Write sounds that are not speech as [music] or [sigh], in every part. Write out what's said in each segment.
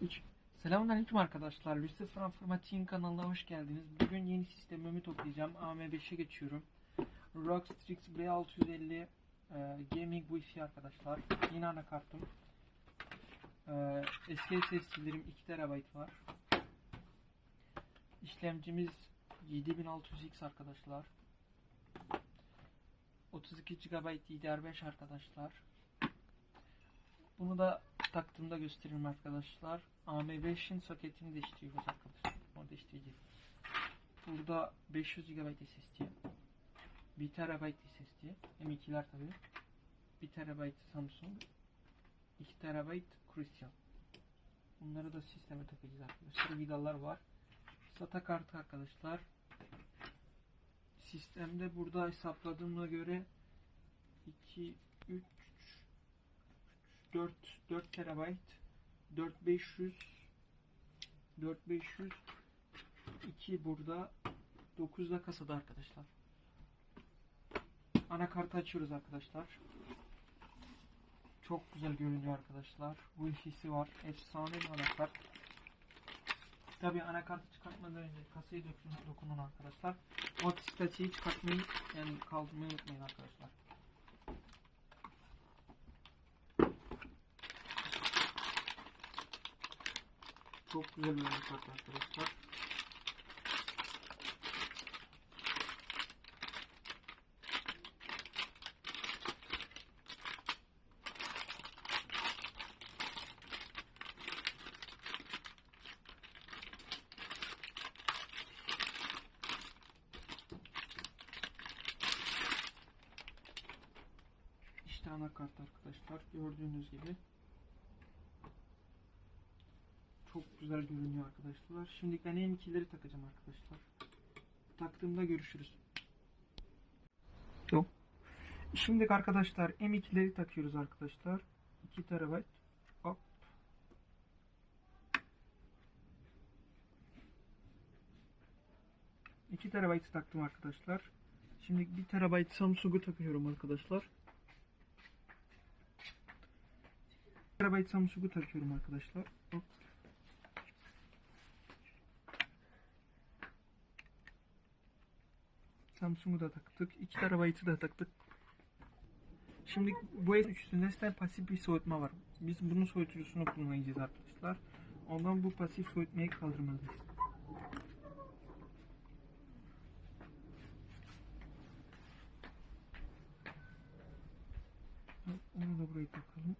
3. Selamünaleyküm arkadaşlar. Lucifer Informatik'in kanalına hoş geldiniz. Bugün yeni sistemimi toplayacağım. AM5'e geçiyorum. ROG Strix B650 e, Gaming Wi-Fi arkadaşlar. Yine anakartım. E, eski SSD'lerim 2 TB var. İşlemcimiz 7600X arkadaşlar. 32 GB DDR5 arkadaşlar. Bunu da taktığımda gösteririm arkadaşlar. AM5'in soketini değiştiriyoruz arkadaşlar. Onu değiştireceğiz. Burada 500 GB SSD. 1 TB SSD. M2'ler tabi. 1 TB Samsung. 2 TB Crystal. Bunları da sisteme takacağız arkadaşlar. Vidalar var. SATA kartı arkadaşlar. Sistemde burada hesapladığıma göre 2, 3, 4 4 terabayt 4500 4500 2 burada 9 da kasada arkadaşlar. Anakartı açıyoruz arkadaşlar. Çok güzel görünüyor arkadaşlar. Wi-Fi'si var. Efsane bir anakart. Tabi anakartı çıkartmadan önce kasayı dokun, dokunun arkadaşlar. Multistatçıyı çıkartmayı yani kaldırmayı unutmayın arkadaşlar. Çok güzel bir anakart arkadaşlar. İşte anakart arkadaşlar. Gördüğünüz gibi. Çok güzel görünüyor arkadaşlar. Şimdi ben M2'leri takacağım arkadaşlar. Taktığımda görüşürüz. Yok. Şimdi arkadaşlar M2'leri takıyoruz arkadaşlar. 2 TB. Hop. İki terabayt taktım arkadaşlar. Şimdi 1 TB Samsung'u takıyorum arkadaşlar. TB Samsung'u takıyorum arkadaşlar. Hop. Samsung'u da taktık. 2 TB'ı da taktık. Şimdi bu üstünde de pasif bir soğutma var. Biz bunun soğutucusunu kullanacağız arkadaşlar. Ondan bu pasif soğutmayı kaldırmalıyız. Onu da buraya takalım.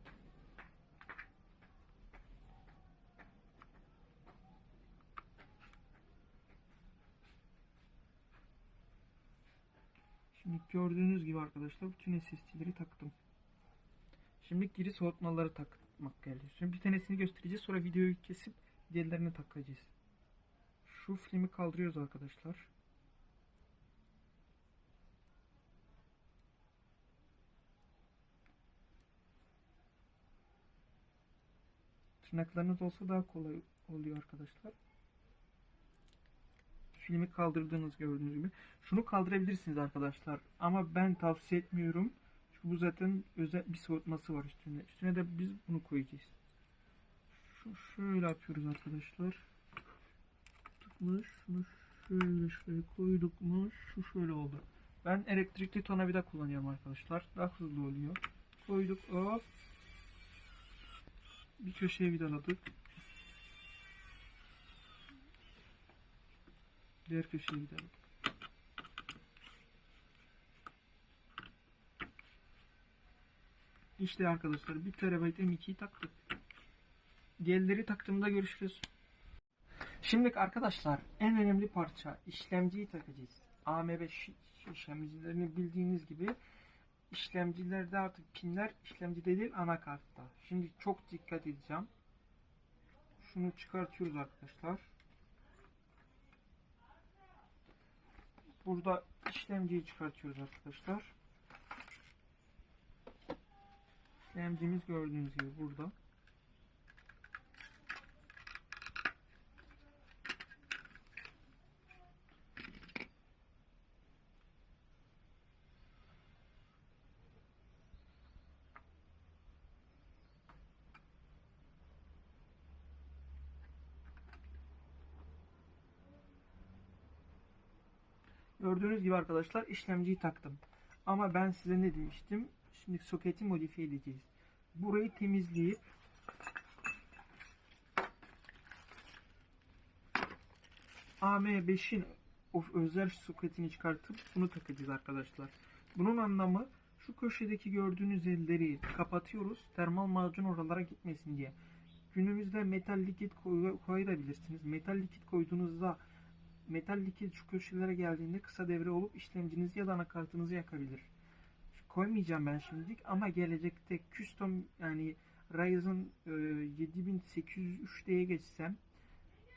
Gördüğünüz gibi arkadaşlar bütün SSD'leri taktım. Şimdi geri soğutmaları takmak geliyor. Şimdi bir tanesini göstereceğiz sonra videoyu kesip diğerlerini takacağız. Şu filmi kaldırıyoruz arkadaşlar. Tırnaklarınız olsa daha kolay oluyor arkadaşlar. Filmi kaldırdığınız gördüğünüz gibi. Şunu kaldırabilirsiniz arkadaşlar. Ama ben tavsiye etmiyorum. Çünkü bu zaten özel bir soğutması var üstüne. Üstüne de biz bunu koyacağız. Şu şöyle yapıyoruz arkadaşlar. Tutmuş. Şunu şöyle şöyle koyduk mu şu şöyle oldu. Ben elektrikli tornavida kullanıyorum arkadaşlar. Daha hızlı oluyor. Koyduk hop. Bir köşeye vidaladık. Diğer köşeye gidelim. İşte arkadaşlar 1 TB M2'yi taktık. Diğerleri taktığımda görüşürüz. Şimdi arkadaşlar en önemli parça işlemciyi takacağız. AM5 işlemcilerini bildiğiniz gibi işlemcilerde artık pinler işlemcide değil anakartta. Şimdi çok dikkat edeceğim. Şunu çıkartıyoruz arkadaşlar. Burada işlemciyi çıkartıyoruz arkadaşlar. İşlemcimiz gördüğünüz gibi burada. Gördüğünüz gibi arkadaşlar işlemciyi taktım. Ama ben size ne demiştim? Şimdi soketi modifiye edeceğiz. Burayı temizleyip AM5'in of özel soketini çıkartıp bunu takacağız arkadaşlar. Bunun anlamı şu köşedeki gördüğünüz elleri kapatıyoruz. Termal macun oralara gitmesin diye. Günümüzde metal likit koy- koyabilirsiniz. Metal likit koyduğunuzda metal likit şu köşelere geldiğinde kısa devre olup işlemcinizi ya da anakartınızı yakabilir. Koymayacağım ben şimdilik ama gelecekte custom yani Ryzen e, 7803D'ye geçsem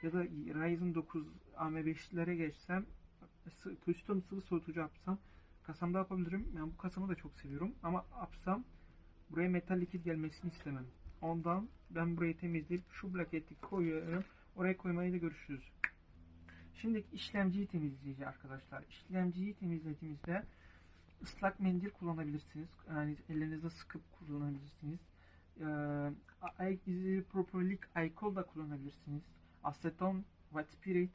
ya da Ryzen 9 AM5'lere geçsem custom sıvı soğutucu yapsam kasamda yapabilirim. Ben bu kasamı da çok seviyorum ama yapsam buraya metal likit gelmesini istemem. Ondan ben burayı temizleyip şu plaketi koyuyorum. Oraya koymayı da görüşürüz. Şimdi işlemciyi temizleyeceğiz arkadaşlar. İşlemciyi temizlediğimizde ıslak mendil kullanabilirsiniz. Yani ellerinize sıkıp kullanabilirsiniz. Ee, isopropylik alkol da kullanabilirsiniz. Aseton, white spirit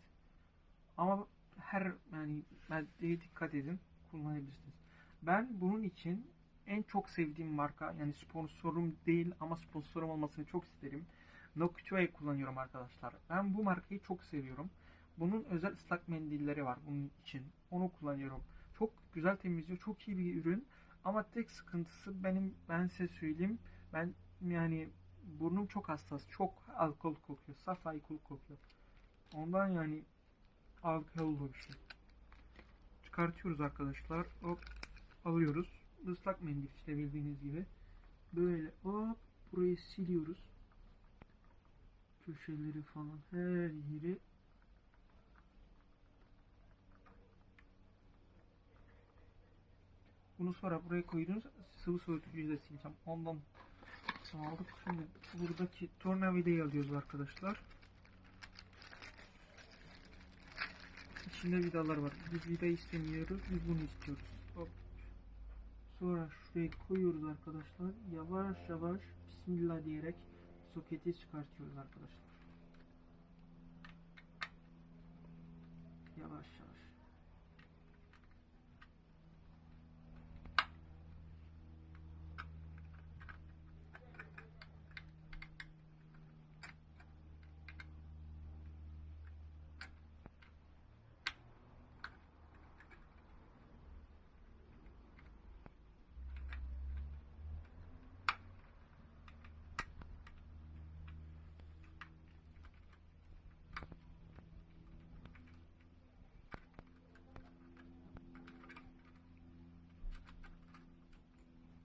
ama her yani maddeye dikkat edin kullanabilirsiniz. Ben bunun için en çok sevdiğim marka yani sponsorum değil ama sponsorum olmasını çok isterim. Noctua'yı kullanıyorum arkadaşlar. Ben bu markayı çok seviyorum. Bunun özel ıslak mendilleri var bunun için. Onu kullanıyorum. Çok güzel temizliyor. Çok iyi bir ürün. Ama tek sıkıntısı benim ben size söyleyeyim. Ben yani burnum çok hassas. Çok alkol kokuyor. Saf alkol kokuyor. Ondan yani alkollü bir şey. Çıkartıyoruz arkadaşlar. Hop alıyoruz. Islak mendil işte bildiğiniz gibi. Böyle hop burayı siliyoruz. Köşeleri falan her yeri Bunu sonra buraya koydunuz. Sıvı soğutucuyu da sileceğim. Ondan aldık. Şimdi buradaki tornavidayı alıyoruz arkadaşlar. İçinde vidalar var. Biz vida istemiyoruz. Biz bunu istiyoruz. Hop. Sonra şuraya koyuyoruz arkadaşlar. Yavaş yavaş Bismillah diyerek soketi çıkartıyoruz arkadaşlar. Yavaş yavaş.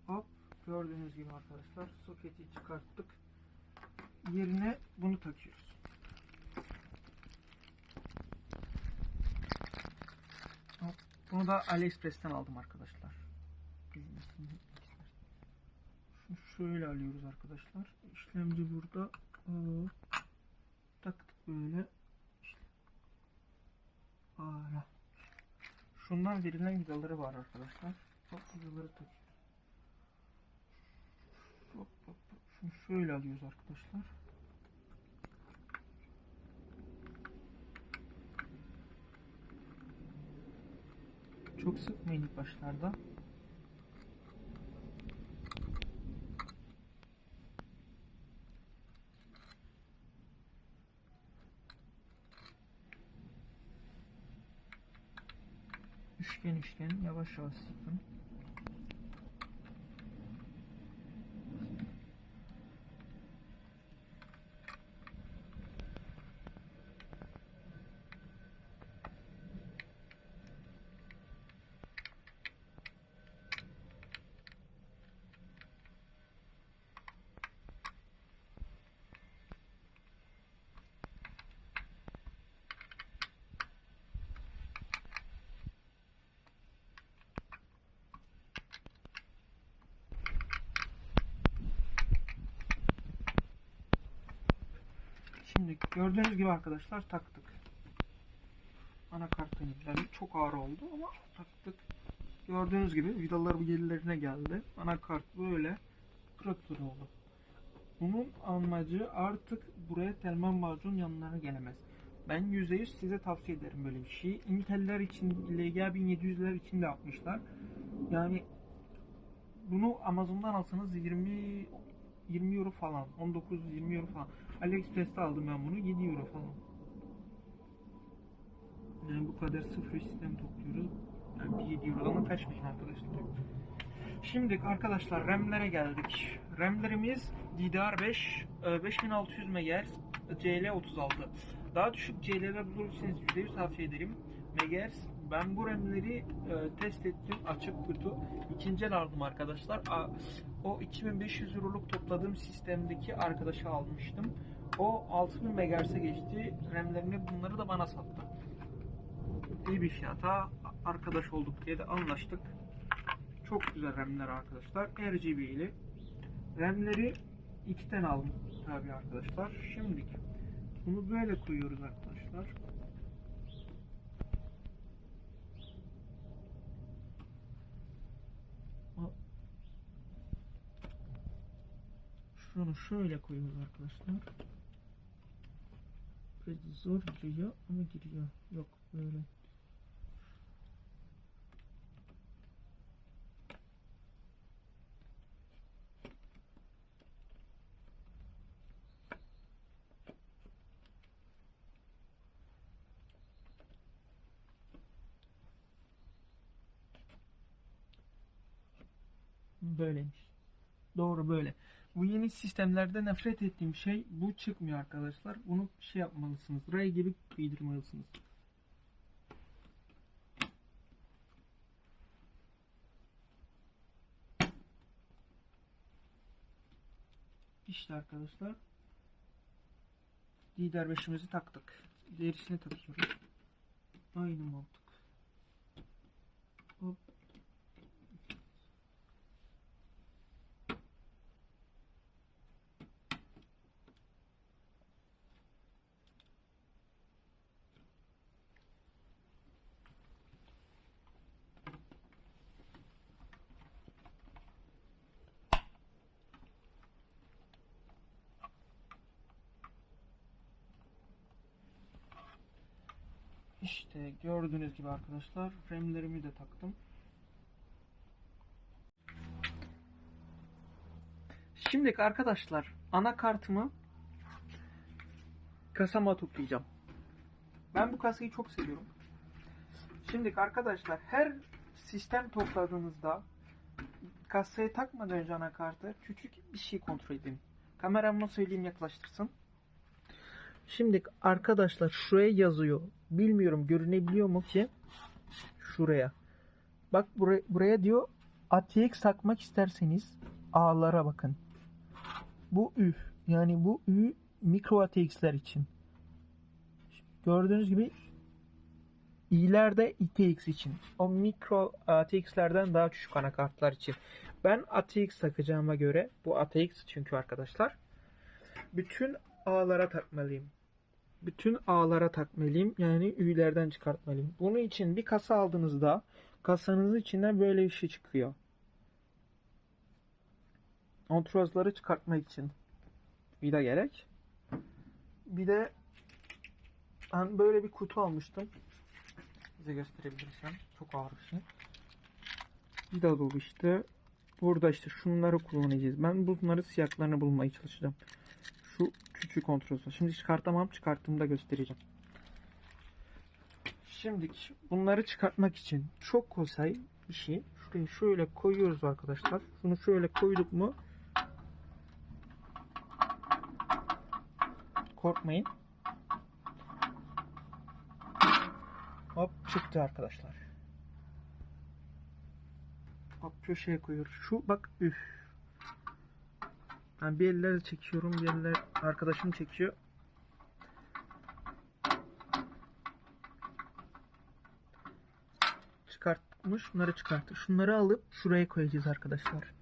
Hop gördüğünüz gibi arkadaşlar soketi çıkarttık. Yerine bunu takıyoruz. Bunu da AliExpress'ten aldım arkadaşlar. Şöyle alıyoruz arkadaşlar. İşlemci burada. Taktık böyle. Ara. Şundan verilen vidaları var arkadaşlar. Hop vidaları takıyoruz. Şunu şöyle alıyoruz arkadaşlar. Çok sıkmayın ilk başlarda. Üçgen üçgen yavaş yavaş sıkın. Şimdi gördüğünüz gibi arkadaşlar taktık. Anakart panelleri çok ağır oldu ama taktık. Gördüğünüz gibi vidalar yerlerine geldi. Anakart böyle pırıl oldu. Bunun amacı artık buraya termal macun yanlarına gelemez. Ben %100 size tavsiye ederim böyle bir şeyi. Intel'ler için, LGA 1700'ler için de yapmışlar. Yani bunu Amazon'dan alsanız 20 20 euro falan, 19-20 euro falan. AliExpress'te aldım ben bunu 7 euro falan. Yani bu kadar sıfır sistem topluyoruz. Yani bir 7 eurodan kaçmış arkadaşlar. Şimdi arkadaşlar RAM'lere geldik. RAM'lerimiz DDR5 e, 5600 MHz CL36. Daha düşük CL'ler bulursanız %100 tavsiye ederim. MHz ben bu RAM'leri e, test ettim açık kutu. İkinci el aldım arkadaşlar. A, o 2500 euroluk topladığım sistemdeki arkadaşa almıştım. O 6000 MHz'e geçti. RAM'lerini bunları da bana sattı. İyi bir fiyata arkadaş olduk diye de anlaştık. Çok güzel RAM'ler arkadaşlar. RGB'li. RAM'leri iki tane aldım tabi arkadaşlar. Şimdi bunu böyle koyuyoruz arkadaşlar. O- Şunu şöyle koyuyoruz arkadaşlar. Biraz zor giriyor ama giriyor. Yok böyle. Böyleymiş. Doğru böyle. Bu yeni sistemlerde nefret ettiğim şey bu çıkmıyor arkadaşlar. Bunu şey yapmalısınız. Ray gibi kıydırmalısınız. İşte arkadaşlar. Lider 5'imizi taktık. Gerisini takıyoruz. Aynı mantık. Hop. İşte gördüğünüz gibi arkadaşlar RAM'lerimi de taktım. Şimdi arkadaşlar anakartımı kasama toplayacağım. Ben bu kasayı çok seviyorum. Şimdi arkadaşlar her sistem topladığınızda kasaya takmadan önce anakartı küçük bir şey kontrol edin. Kameramla söyleyeyim yaklaştırsın. Şimdi arkadaşlar şuraya yazıyor. Bilmiyorum görünebiliyor mu ki? Şuraya. Bak buraya, buraya diyor ATX takmak isterseniz A'lara bakın. Bu Ü. Yani bu Ü mikro ATX'ler için. Gördüğünüz gibi İ'lerde ITX için. O mikro ATX'lerden daha küçük anakartlar için. Ben ATX takacağıma göre bu ATX çünkü arkadaşlar bütün A'lara takmalıyım. Bütün A'lara takmalıyım. Yani Ü'lerden çıkartmalıyım. Bunun için bir kasa aldığınızda kasanızın içinden böyle bir şey çıkıyor. Antrozları çıkartmak için vida gerek. Bir de ben böyle bir kutu almıştım. Size gösterebilirsem. Çok ağır bir şey. Vida dolu işte. Burada işte şunları kullanacağız. Ben bunları siyahlarını bulmaya çalışacağım. Şu küçük kontrolsüz. Şimdi çıkartamam. Çıkarttığımda göstereceğim. Şimdi bunları çıkartmak için çok kolay bir şey. Şöyle koyuyoruz arkadaşlar. Şunu şöyle koyduk mu korkmayın. Hop çıktı arkadaşlar. Hop köşeye koyuyoruz. Şu bak üf. Ben bir eller çekiyorum, bir eller arkadaşım çekiyor. Çıkartmış, şunları çıkarttı. Şunları alıp şuraya koyacağız arkadaşlar.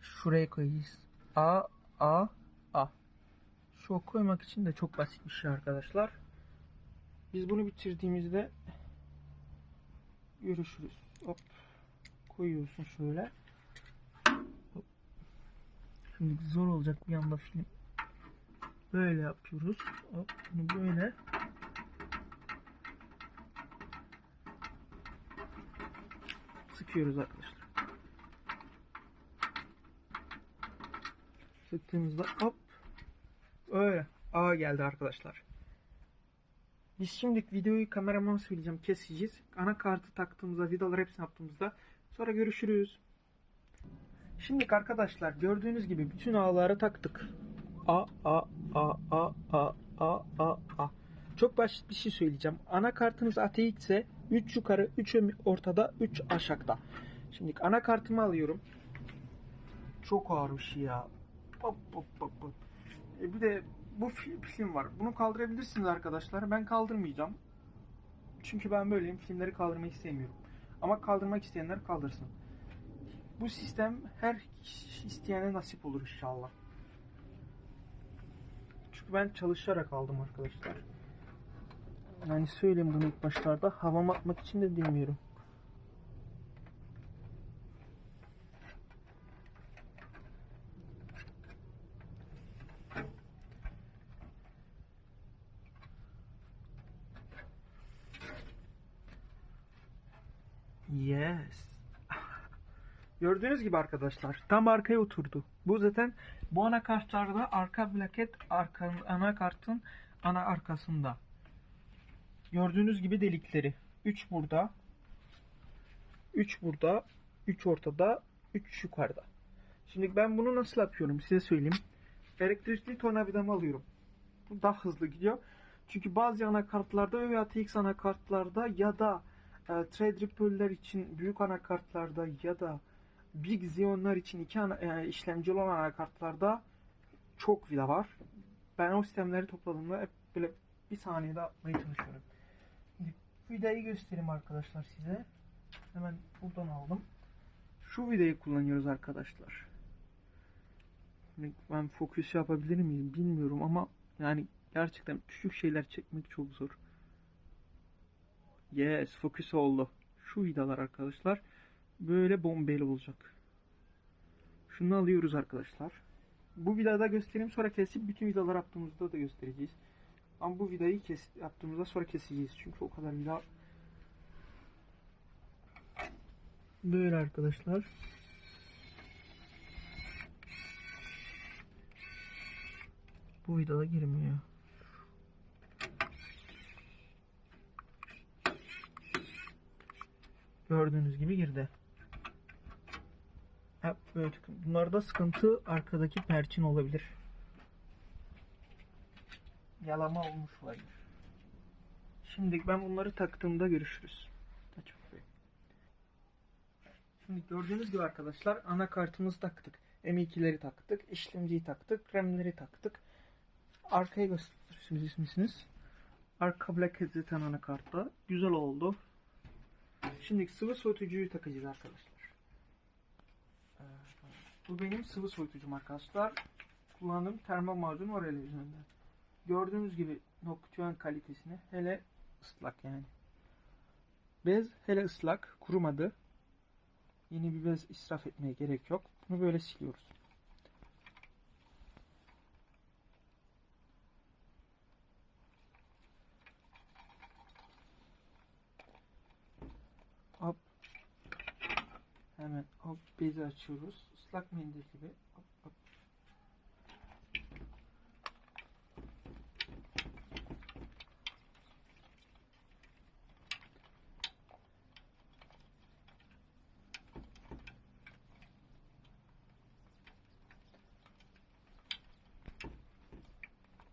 Şuraya koyacağız. A, A, A. Şu koymak için de çok basit bir şey arkadaşlar. Biz bunu bitirdiğimizde görüşürüz. Hop. Koyuyorsun şöyle. Şimdi zor olacak bir anda film. Böyle yapıyoruz. Hop, bunu böyle. Sıkıyoruz arkadaşlar. Sıktığımızda hop öyle A geldi arkadaşlar. Biz şimdi videoyu kameramana söyleyeceğim keseceğiz. Anakartı taktığımızda vidalar hepsini yaptığımızda sonra görüşürüz. Şimdi arkadaşlar gördüğünüz gibi bütün ağları taktık. A a a a a a a a. Çok basit bir şey söyleyeceğim. Anakartınız ATX ise 3 yukarı, 3 ortada, 3 aşağıda. Şimdi anakartımı alıyorum. Çok ağır bir şey ya. Hop hop hop hop. E bir de bu film var. Bunu kaldırabilirsiniz arkadaşlar. Ben kaldırmayacağım. Çünkü ben böyleyim. Filmleri kaldırmayı sevmiyorum. Ama kaldırmak isteyenler kaldırsın. Bu sistem her isteyene nasip olur inşallah. Çünkü ben çalışarak aldım arkadaşlar. Yani söyleyeyim bunu ilk başlarda. Havama atmak için de demiyorum. Yes. Gördüğünüz gibi arkadaşlar tam arkaya oturdu. Bu zaten bu anakartlarda arka plaket arka, anakartın ana arkasında. Gördüğünüz gibi delikleri. 3 burada. 3 burada. 3 ortada. 3 yukarıda. Şimdi ben bunu nasıl yapıyorum size söyleyeyim. Elektrikli tornavidamı alıyorum. Bu daha hızlı gidiyor. Çünkü bazı anakartlarda ve ATX anakartlarda ya da e, Threadripper'ler için büyük anakartlarda ya da Big Xeon'lar için iki ana, e, işlemci olan anakartlarda çok vida var. Ben o sistemleri topladığımda hep böyle bir saniyede atmaya çalışıyorum. Şimdi vidayı göstereyim arkadaşlar size. Hemen buradan aldım. Şu vidayı kullanıyoruz arkadaşlar. Şimdi Ben fokus yapabilir miyim bilmiyorum ama yani gerçekten küçük şeyler çekmek çok zor. Yes, fokus oldu. Şu vidalar arkadaşlar böyle bombeli olacak. Şunu alıyoruz arkadaşlar. Bu vidada göstereyim sonra kesip bütün vidalar yaptığımızda da göstereceğiz. Ama bu vidayı kes, yaptığımızda sonra keseceğiz. Çünkü o kadar vida böyle arkadaşlar. Bu vidada girmiyor. Gördüğünüz gibi girdi. Hep böyle tıkın. Bunlarda sıkıntı arkadaki perçin olabilir. Yalama olmuş olabilir. Şimdi ben bunları taktığımda görüşürüz. Bakayım. Şimdi gördüğünüz gibi arkadaşlar anakartımızı taktık. M2'leri taktık. işlemciyi taktık. RAM'leri taktık. Arkaya gösterirsiniz misiniz? Arka Black zaten anakartta. Güzel oldu. Şimdi sıvı soğutucuyu takacağız arkadaşlar. Bu benim sıvı soğutucum arkadaşlar. Kullandığım termal macun oraya üzerinden. Gördüğünüz gibi Noctuan kalitesini hele ıslak yani. Bez hele ıslak, kurumadı. Yeni bir bez israf etmeye gerek yok. Bunu böyle siliyoruz. Hop. Hemen hop bezi açıyoruz. Islak mendil gibi. Hop, hop.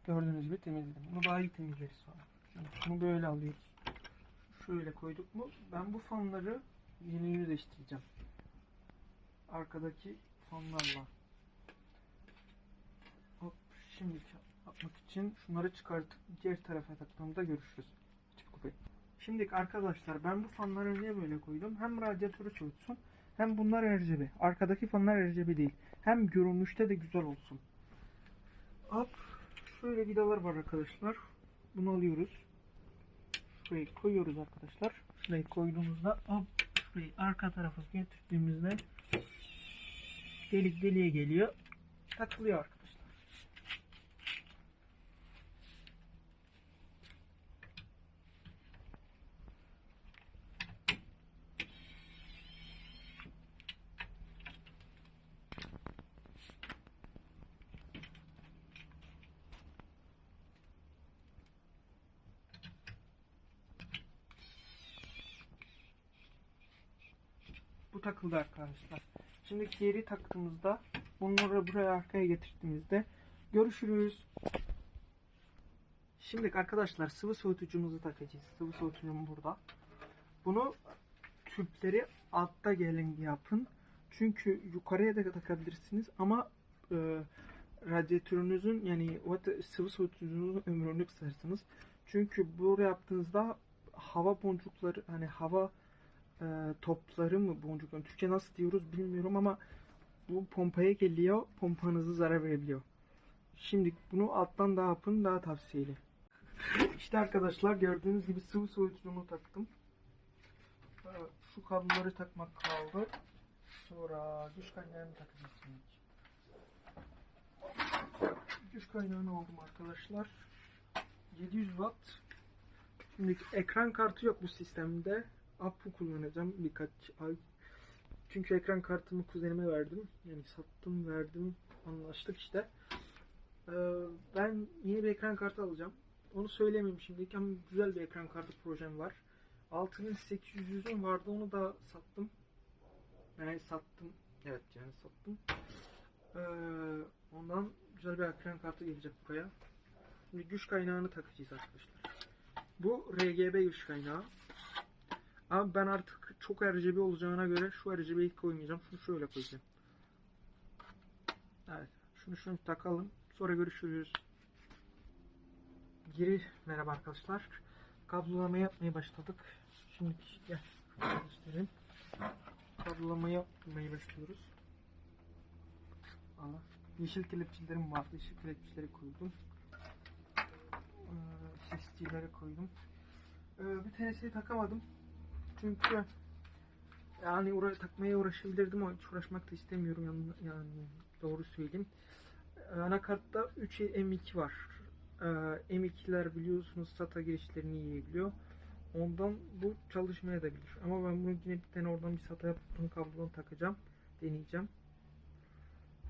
Gördüğünüz gibi temizledim. Bunu daha iyi temizleriz sonra. Şimdi bunu böyle alıyoruz. Şöyle koyduk mu? Ben bu fanları yeniğini değiştireceğim. Arkadaki fanlarla. Hop, şimdi atmak için şunları çıkartıp diğer tarafa taktığımda görüşürüz. Çık kupayı. Şimdi arkadaşlar ben bu fanları niye böyle koydum? Hem radyatörü soğutsun hem bunlar RGB. Arkadaki fanlar RGB değil. Hem görünüşte de güzel olsun. Hop. Şöyle vidalar var arkadaşlar. Bunu alıyoruz. Şurayı koyuyoruz arkadaşlar. Şurayı koyduğumuzda hop şurayı arka tarafa getirdiğimizde delik deliğe geliyor. Takılıyor arkadaşlar. Bu takıldı arkadaşlar. Şimdi geri taktığımızda bunları buraya arkaya getirdiğimizde görüşürüz. Şimdi arkadaşlar sıvı soğutucumuzu takacağız. Sıvı soğutucum burada. Bunu tüpleri altta gelin yapın. Çünkü yukarıya da takabilirsiniz ama e, radyatörünüzün yani sıvı soğutucunuzun ömrünü kısarsınız. Çünkü böyle yaptığınızda hava boncukları hani hava e, topları mı boncukları Türkçe nasıl diyoruz bilmiyorum ama bu pompaya geliyor pompanızı zarar verebiliyor. Şimdi bunu alttan daha yapın daha tavsiyeli. İşte arkadaşlar gördüğünüz gibi sıvı soğutucumu taktım. Ee, Şu kabloları takmak kaldı. Sonra güç kaynağını takacağız. Güç kaynağını aldım arkadaşlar. 700 watt. Şimdi ekran kartı yok bu sistemde. Apu kullanacağım birkaç ay. Çünkü ekran kartımı kuzenime verdim. Yani sattım verdim anlaştık işte. Ee, ben yeni bir ekran kartı alacağım. Onu söylemeyeyim şimdilik ama güzel bir ekran kartı projem var. 6800'üm vardı onu da sattım. Yani sattım. Evet yani sattım. Ee, ondan güzel bir ekran kartı gelecek buraya. Şimdi güç kaynağını takacağız arkadaşlar. Bu RGB güç kaynağı. Ama ben artık çok RGB olacağına göre şu RGB'yi koymayacağım. Şunu şöyle koyacağım. Evet. Şunu şunu takalım. Sonra görüşürüz. Geri merhaba arkadaşlar. Kablolama yapmaya başladık. Şimdi gel göstereyim. Kablolama yapmaya başlıyoruz. Allah. Yeşil kelepçelerim var. Yeşil kelepçeleri koydum. Ee, SSD'leri koydum. Ee, bir tanesini takamadım. Çünkü yani oraya takmaya uğraşabilirdim ama uğraşmak da istemiyorum yani, yani doğru söyleyeyim. Ee, Anakartta 3 M2 var. Ee, M2'ler biliyorsunuz SATA girişlerini yiyebiliyor. Ondan bu çalışmaya da bilir. Ama ben bunu yine bir tane oradan bir SATA bunun kablonu takacağım. Deneyeceğim.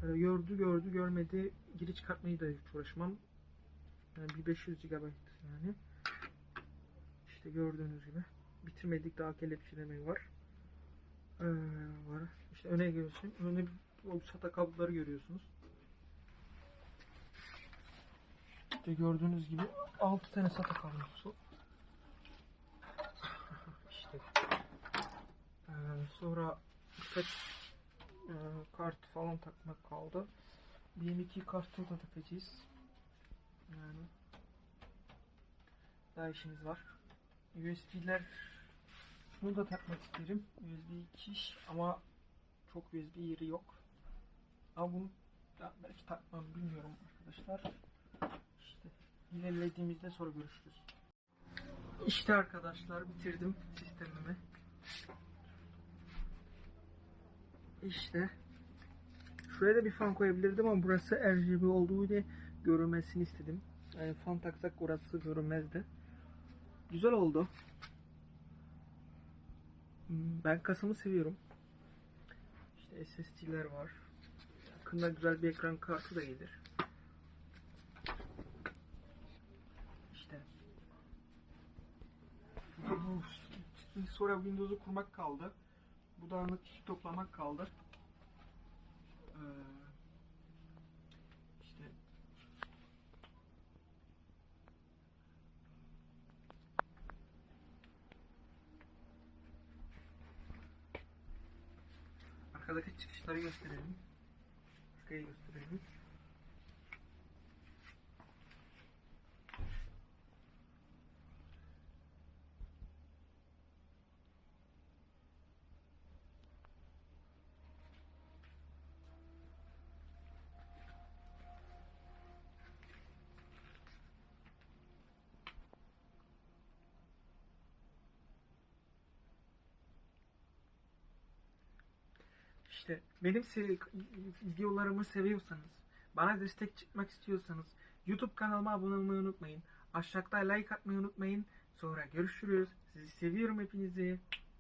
Ee, gördü gördü görmedi. Geri çıkartmayı da hiç uğraşmam. Yani bir 500 GB yani. İşte gördüğünüz gibi. Bitirmedik daha kelepçeleme var. Ee, var. İşte öne görüyorsun. Öne o SATA kabloları görüyorsunuz. İşte gördüğünüz gibi 6 tane SATA kablosu. [laughs] işte. Ee, sonra birkaç e, kart falan takmak kaldı. BM2 kartı da takacağız. Yani daha işimiz var. USB'ler şunu da takmak isterim. USB 2 ama çok USB yeri yok. Ama bunu da belki takmam bilmiyorum arkadaşlar. İşte ilerlediğimizde sonra görüşürüz. İşte arkadaşlar bitirdim sistemimi. İşte şuraya da bir fan koyabilirdim ama burası RGB olduğu için görünmesini istedim. Yani fan taksak orası görünmezdi. Güzel oldu. Hmm, Ben kasımı seviyorum. İşte SSD'ler var. Yakında güzel bir ekran kartı da gelir. İşte. Sonra Windows'u kurmak kaldı. Bu dağınık toplamak kaldı. Ee, işte Arkadaki çıkışları gösterelim. Arkayı gösterelim. İşte benim seri- videolarımı seviyorsanız, bana destek çıkmak istiyorsanız YouTube kanalıma abone olmayı unutmayın. Aşağıda like atmayı unutmayın. Sonra görüşürüz. Sizi seviyorum hepinizi.